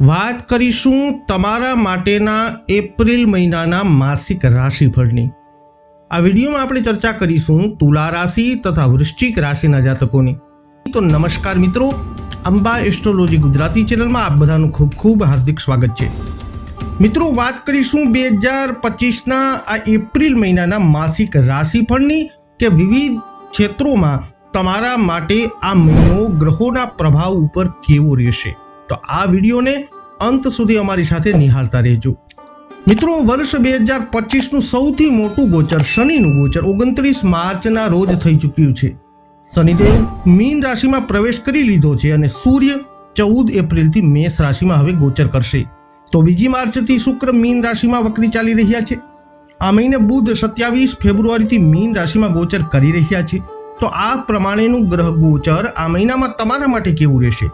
વાત કરીશું તમારા માટેના એપ્રિલ મહિનાના માસિક રાશિફળની. આ વિડીયોમાં આપણે ચર્ચા કરીશું તુલા રાશિ તથા વૃશ્ચિક રાશિના જાતકોની. તો નમસ્કાર મિત્રો, અંબા એસ્ટ્રોલોજી ગુજરાતી ચેનલમાં આપ બધાનું ખૂબ ખૂબ હાર્દિક સ્વાગત છે. મિત્રો, વાત કરીશું બે હજાર પચીસના આ એપ્રિલ મહિનાના માસિક રાશિફળની કે વિવિધ ક્ષેત્રોમાં તમારા માટે આ મહિનો ગ્રહોના પ્રભાવ ઉપર કેવો રહેશે. તો આ વિડીયોને અંત સુધી અમારી સાથે નિહાળતા રહેજો. મિત્રો, વર્ષ બે હજાર પચીસનું સૌથી મોટું ગોચર, શનિનું ગોચર ઓગણત્રીસ માર્ચના રોજ થઈ ચૂક્યું છે. શનિદેવ મીન રાશિમાં પ્રવેશ કરી લીધો છે અને સૂર્ય ચૌદ એપ્રિલથી મેષ રાશિમાં હવે ગોચર કરશે. તો બીજી માર્ચથી શુક્ર મીન રાશિમાં વક્રી ચાલી રહ્યા છે. આ મહિને બુધ સત્યાવીસ ફેબ્રુઆરીથી મીન રાશિમાં ગોચર કરી રહ્યા છે. તો આ પ્રમાણેનું ગ્રહ ગોચર આ મહિનામાં તમારા માટે કેવું રહેશે?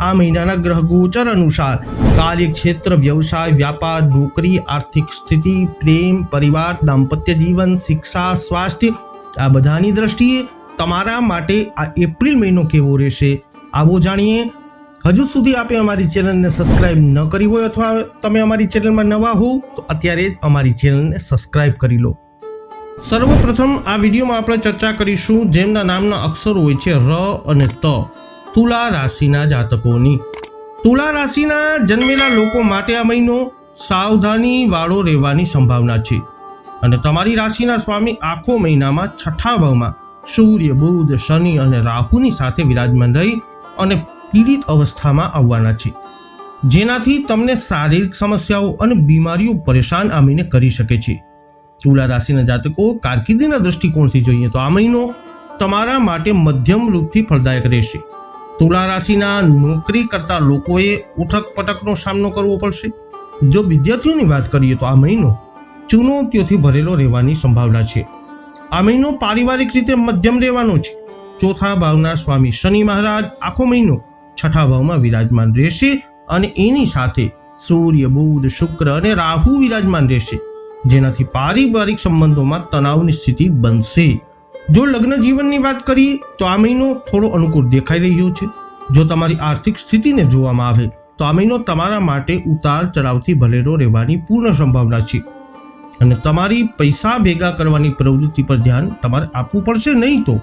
આ મહિનાના ગ્રહ ગોચર અનુસાર કાર્યક્ષેત્ર, વ્યવસાય, વ્યાપાર, નોકરી, આર્થિક સ્થિતિ, પ્રેમ, પરિવાર, દાંપત્ય જીવન, શિક્ષા, સ્વાસ્થ્ય, આ બધાની દ્રષ્ટિએ તમારા માટે આ એપ્રિલ મહિનો કેવો રહેશે? આવો જાણીએ. હજુ સુધી આપે અમારી ચેનલને સબસ્ક્રાઇબ ન કરી હોય અથવા તમે અમારી ચેનલમાં નવા હો, તો અત્યારે જ અમારી ચેનલને સબસ્ક્રાઇબ કરી લો. સર્વપ્રથમ આ વિડીયોમાં આપણે ચર્ચા કરીશું જેમના નામના અક્ષરો હોય છે ર અને ત. તુલા રાશિના જાતકોની. તુલા રાશિના જન્મેલા લોકો માટે આ મહિનો સાવધાની વાળો રહેવાની સંભાવના છે. અને તમારી રાશિના સ્વામી આખો મહિનામાં છઠ્ઠા ભાવમાં સૂર્ય, બુધ, શનિ અને રાહુની સાથે વિરાજમાન રહી અને પીડિત અવસ્થામાં આવવાના છે. જેનાથી તમને શારીરિક સમસ્યાઓ અને બીમારીઓ પરેશાન આમીને કરી શકે છે. તુલા રાશિના જાતકો કારકિર્દીના દૃષ્ટિકોણથી જોઈએ તો આ મહિનો તમારા માટે મધ્યમ રૂપથી ફળદાયક રહેશે. તુલા રાશિના નોકરી કરતા લોકોએ ઉઠક પટકનો સામનો કરવો પડશે? જો વિદ્યાર્થીઓની વાત કરીએ તો આ મહિનો ચુનૌતીઓથી ભરેલો રહેવાની સંભાવના છે. આ મહિનો પારિવારિક રીતે મધ્યમ રહેવાનો છે. ચોથા ભાવના સ્વામી શનિ મહારાજ આખો મહિનો છઠ્ઠા ભાવમાં વિરાજમાન રહેશે અને એની સાથે સૂર્ય, બુધ, શુક્ર અને રાહુ વિરાજમાન રહેશે. જેનાથી પારિવારિક સંબંધોમાં તણાવની સ્થિતિ બનશે. જો લગ્ન જીવનની વાત કરીએ, તો આ મહિનો થોડો અનુકૂળ દેખાઈ રહ્યો છે. જો તમારી આર્થિક સ્થિતિને જોવામાં આવે, તો આ મહિનો તમારા માટે ઉતાર ચઢાવથી ભલેરો રહેવાની પૂર્ણ સંભાવના છે. અને તમારી પૈસા ભેગા કરવાની પ્રવૃત્તિ પર ધ્યાન તમારે આપવું પડશે નહીં તો.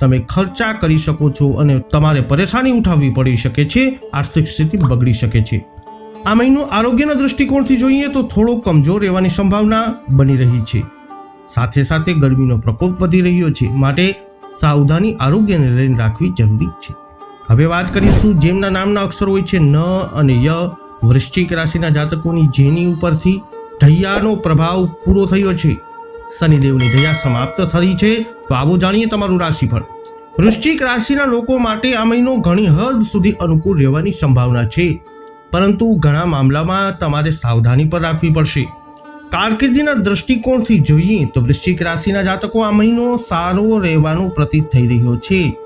તમે ખર્ચા કરી શકો છો અને તમારે પરેશાની ઉઠાવવી પડી શકે છે, આર્થિક સ્થિતિ બગડી શકે છે. આ મહિનો આરોગ્યના દૃષ્ટિકોણથી જોઈએ તો થોડો કમજોર રહેવાની સંભાવના બની રહી છે. સાથે સાથે ગરમીનો પ્રકોપ વધી રહ્યો છે. માટે સાવધાની આરોગ્યને લઈને રાખવી જરૂરી છે. હવે વાત કરીશું જેમના નામના અક્ષર હોય છે. ન અને ય. વૃશ્ચિક રાશિના જાતકોની જેની ઉપરથી ઢૈયાનો પ્રભાવ પૂરો થયો છે. શનિદેવની દયા સમાપ્ત થઈ છે. તો આવો જાણીએ તમારું રાશિફળ. વૃશ્ચિક રાશિના લોકો માટે આ મહિનો ઘણી હદ સુધી અનુકૂળ રહેવાની સંભાવના છે. પરંતુ ઘણા મામલામાં તમારે સાવધાની પર રાખવી પડશે. કારકિર્દીના દૃષ્ટિકોણથી જોઈએ તો વૃશ્ચિક રાશિના જાતકો આ મહિનો સારો રહેવાનો પ્રતીત થઈ રહ્યો છે.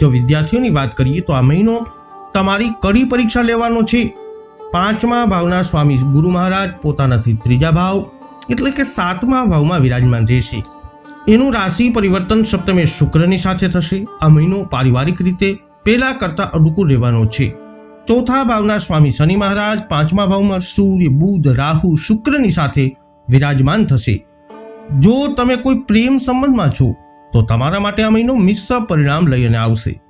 જો વિદ્યાર્થીઓની વાત કરીએ તો આ મહિનો તમારી કડી પરીક્ષા લેવાનો છે. પાંચમા ભાવના સ્વામી ગુરુ મહારાજ પોતાનાથી ત્રીજા ભાવ એટલે કે સાતમા ભાવમાં વિરાજમાન રહેશે. એનું રાશિ પરિવર્તન સપ્તમે શુક્રની સાથે થશે. આ મહિનો પારિવારિક રીતે પહેલા કરતા અનુકૂળ રહેવાનો છે. ચોથા ભાવના સ્વામી શનિ મહારાજ પાંચમા ભાવમાં સૂર્ય, બુધ, રાહુ, શુક્રની સાથે વિરાજમાન થશે. જો તમે કોઈ પ્રેમ સંબંધમાં છો, તો તમારા માટે આ મહિનો મિશ્ર પરિણામ લઈને આવશે.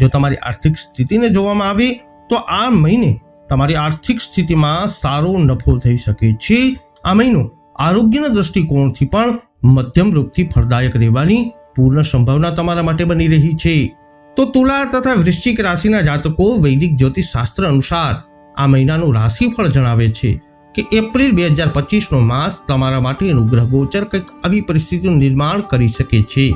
જો તમારી આર્થિક સ્થિતિને જોવામાં આવે, તો આ મહિને તમારી આર્થિક સ્થિતિમાં સારો નફો થઈ શકે છે. આ મહિનો આરોગ્યના દૃષ્ટિકોણથી પણ મધ્યમ રૂપથી ફળદાયક રહેવાની પૂર્ણ સંભાવના તમારા માટે બની રહી છે. તો તુલા તથા વૃશ્ચિક રાશિના જાતકો વૈદિક જ્યોતિષ શાસ્ત્ર અનુસાર આ મહિનાનું રાશિફળ જણાવે છે. કે એપ્રિલ બે હજાર પચીસનો માસ તમારા માટેનું અનુગ્રહ ગોચર કંઈક આવી પરિસ્થિતિનું નિર્માણ કરી શકે છે.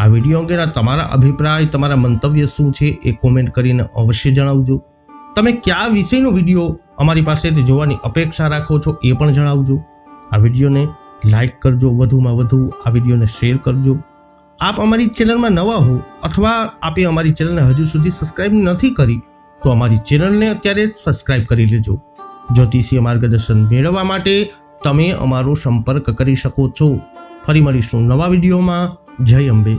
આ વીડિયો અંગેના તમારા અભિપ્રાય, તમારા મંતવ્ય શું છે એ કોમેન્ટ કરીને અવશ્ય જણાવજો. તમે કયા વિષયનો વીડિયો અમારી પાસેથી જોવાની અપેક્ષા રાખો છો એ પણ જણાવજો. આ વિડીયોને લાઈક કરજો વધુમાં વધુ, આ વિડીયોને શેર કરજો. આપ અમારી ચેનલમાં નવા હો અથવા આપે અમારી ચેનલને હજુ સુધી સબસ્ક્રાઇબ નથી કરી, તો અમારી ચેનલને અત્યારે સબસ્ક્રાઈબ કરી લેજો. જ્યોતિષીય માર્ગદર્શન મેળવવા માટે તમે અમારો સંપર્ક કરી શકો છો. ફરી મળીશું નવા વિડીયોમાં. જય અંબે.